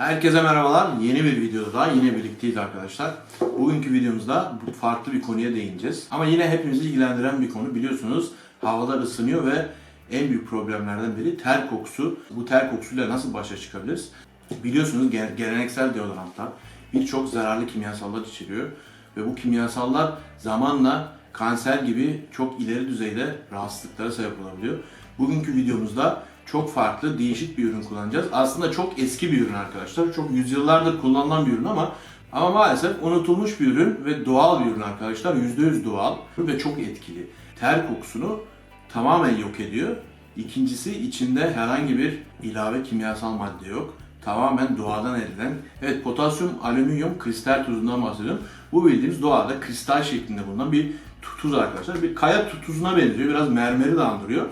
Herkese merhabalar. Yeni bir videoda yine birlikteyiz arkadaşlar. Bugünkü videomuzda farklı bir konuya değineceğiz. Ama yine hepimizi ilgilendiren bir konu. Biliyorsunuz havalar ısınıyor ve en büyük problemlerden biri ter kokusu. Bu ter kokusuyla nasıl başa çıkabiliriz? Biliyorsunuz gel- geleneksel deodorantlar birçok zararlı kimyasallar içeriyor. Ve bu kimyasallar zamanla kanser gibi çok ileri düzeyde rahatsızlıklara sebep olabiliyor. Bugünkü videomuzda çok farklı, değişik bir ürün kullanacağız. Aslında çok eski bir ürün arkadaşlar. Çok yüzyıllardır kullanılan bir ürün ama ama maalesef unutulmuş bir ürün ve doğal bir ürün arkadaşlar. %100 doğal ve çok etkili. Ter kokusunu tamamen yok ediyor. İkincisi içinde herhangi bir ilave kimyasal madde yok. Tamamen doğadan elde. Evet potasyum, alüminyum, kristal tuzundan bahsediyorum. Bu bildiğimiz doğada kristal şeklinde bulunan bir tuz arkadaşlar. Bir kaya tuzuna benziyor. Biraz mermeri de andırıyor.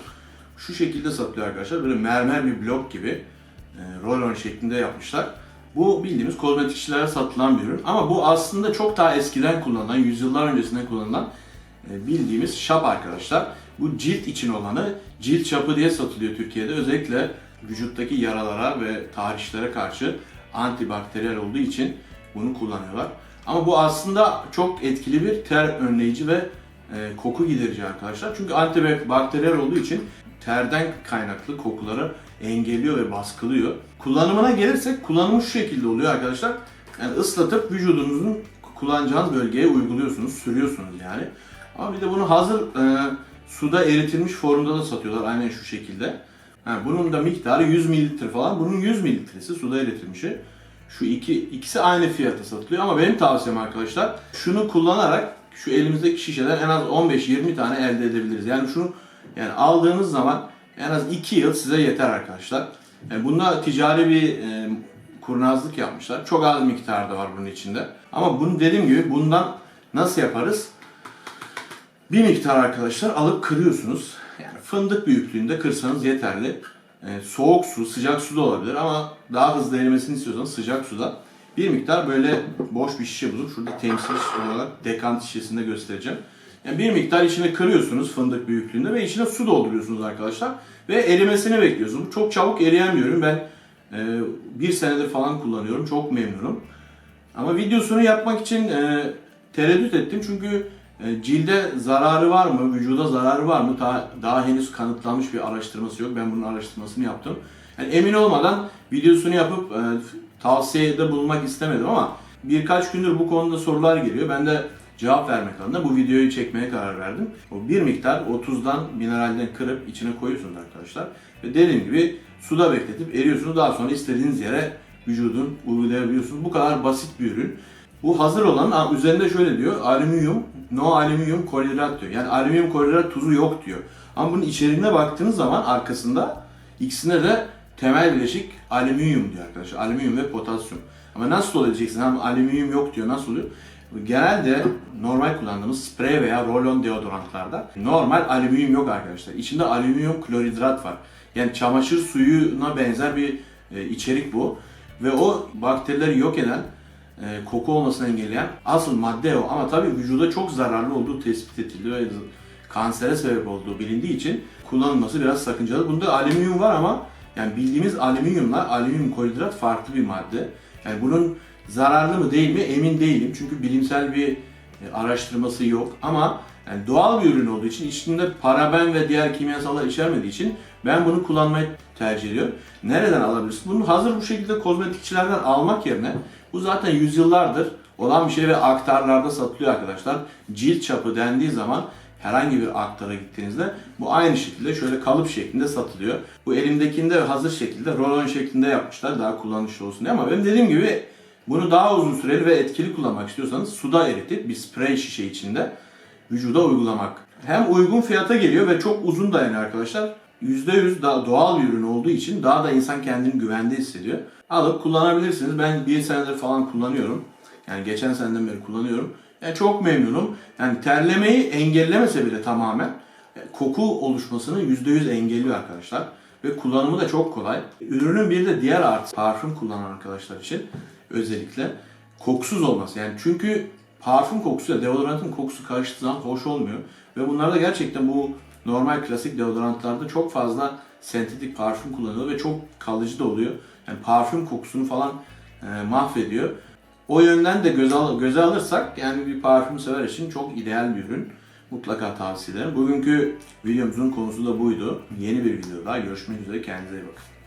Şu şekilde satılıyor arkadaşlar. Böyle mermer bir blok gibi e, roll-on şeklinde yapmışlar. Bu bildiğimiz kozmetikçilere satılan bir ürün. Ama bu aslında çok daha eskiden kullanılan, yüzyıllar öncesinden kullanılan e, bildiğimiz şap arkadaşlar. Bu cilt için olanı cilt şapı diye satılıyor Türkiye'de. Özellikle vücuttaki yaralara ve tahrişlere karşı antibakteriyel olduğu için bunu kullanıyorlar. Ama bu aslında çok etkili bir ter önleyici ve e, koku giderici arkadaşlar. Çünkü antibakteriyel olduğu için terden kaynaklı kokuları engelliyor ve baskılıyor. Kullanımına gelirsek kullanımı şu şekilde oluyor arkadaşlar. Yani ıslatıp vücudunuzun kullanacağınız bölgeye uyguluyorsunuz, sürüyorsunuz yani. Ama bir de bunu hazır e, suda eritilmiş formda da satıyorlar aynen şu şekilde. Ha, bunun da miktarı 100 mililitre falan. Bunun 100 mililitresi suda eritilmişi. Şu iki ikisi aynı fiyata satılıyor ama benim tavsiyem arkadaşlar şunu kullanarak şu elimizdeki şişeden en az 15-20 tane elde edebiliriz. Yani şunu yani aldığınız zaman en az 2 yıl size yeter arkadaşlar. Yani bunda ticari bir e, kurnazlık yapmışlar. Çok az miktarda var bunun içinde. Ama bunu dediğim gibi bundan nasıl yaparız? Bir miktar arkadaşlar alıp kırıyorsunuz. Yani fındık büyüklüğünde kırsanız yeterli. Ee, soğuk su, sıcak su da olabilir ama daha hızlı erimesini istiyorsanız sıcak suda bir miktar böyle boş bir şişe bulup şurada temsil olarak dekant şişesinde göstereceğim. Yani bir miktar içine kırıyorsunuz fındık büyüklüğünde ve içine su dolduruyorsunuz arkadaşlar. Ve erimesini bekliyorsunuz. Çok çabuk eriyen bir ürün. Ben e, bir senedir falan kullanıyorum. Çok memnunum. Ama videosunu yapmak için e, tereddüt ettim çünkü e, cilde zararı var mı, vücuda zararı var mı daha, daha henüz kanıtlanmış bir araştırması yok. Ben bunun araştırmasını yaptım. Yani emin olmadan videosunu yapıp e, tavsiyede bulunmak istemedim ama birkaç gündür bu konuda sorular geliyor. Ben de cevap vermek adına bu videoyu çekmeye karar verdim. O bir miktar 30'dan mineralden kırıp içine koyuyorsunuz arkadaşlar. Ve dediğim gibi suda bekletip eriyorsunuz. Daha sonra istediğiniz yere vücudun uygulayabiliyorsunuz. Bu kadar basit bir ürün. Bu hazır olan üzerinde şöyle diyor. Alüminyum, no alüminyum klorhidrat diyor. Yani alüminyum klorhidrat tuzu yok diyor. Ama bunun içeriğine baktığınız zaman arkasında ikisinde de temel bileşik alüminyum diyor arkadaşlar. Alüminyum ve potasyum. Ama nasıl diyeceksin? Hem alüminyum yok diyor. Nasıl oluyor? Genelde normal kullandığımız sprey veya roll-on deodorantlarda normal alüminyum yok arkadaşlar. İçinde alüminyum klorhidrat var. Yani çamaşır suyuna benzer bir e, içerik bu. Ve o bakterileri yok eden e, koku olmasını engelleyen asıl madde o. Ama tabii vücuda çok zararlı olduğu tespit edildi ve kansere sebep olduğu bilindiği için kullanılması biraz sakıncalı. Bunda alüminyum var ama yani bildiğimiz alüminyumla alüminyum klorhidrat farklı bir madde. Yani bunun zararlı mı değil mi emin değilim. Çünkü bilimsel bir e, araştırması yok. Ama yani doğal bir ürün olduğu için içinde paraben ve diğer kimyasallar içermediği için ben bunu kullanmayı tercih ediyorum. Nereden alabilirsin? Bunu hazır bu şekilde kozmetikçilerden almak yerine bu zaten yüzyıllardır olan bir şey ve aktarlarda satılıyor arkadaşlar. Cilt çapı dendiği zaman herhangi bir aktara gittiğinizde bu aynı şekilde şöyle kalıp şeklinde satılıyor. Bu elimdekinde hazır şekilde rolon şeklinde yapmışlar daha kullanışlı olsun diye ama benim dediğim gibi bunu daha uzun süreli ve etkili kullanmak istiyorsanız suda eritip bir sprey şişe içinde vücuda uygulamak. Hem uygun fiyata geliyor ve çok uzun dayanıyor arkadaşlar. %100 da doğal bir ürün olduğu için daha da insan kendini güvende hissediyor. Alıp kullanabilirsiniz. Ben bir senedir falan kullanıyorum. Yani geçen seneden beri kullanıyorum. Yani çok memnunum. Yani terlemeyi engellemese bile tamamen e, koku oluşmasını %100 engelliyor arkadaşlar. Ve kullanımı da çok kolay. Ürünün bir de diğer artı parfüm kullanan arkadaşlar için özellikle kokusuz olması. Yani çünkü parfüm kokusuyla deodorantın kokusu karıştığı zaman hoş olmuyor. Ve bunlarda gerçekten bu normal klasik deodorantlarda çok fazla sentetik parfüm kullanılıyor ve çok kalıcı da oluyor. Yani parfüm kokusunu falan e, mahvediyor. O yönden de göze, al- göze alırsak yani bir parfüm sever için çok ideal bir ürün. Mutlaka tavsiye ederim. Bugünkü videomuzun konusu da buydu. Yeni bir videoda görüşmek üzere. Kendinize iyi bakın.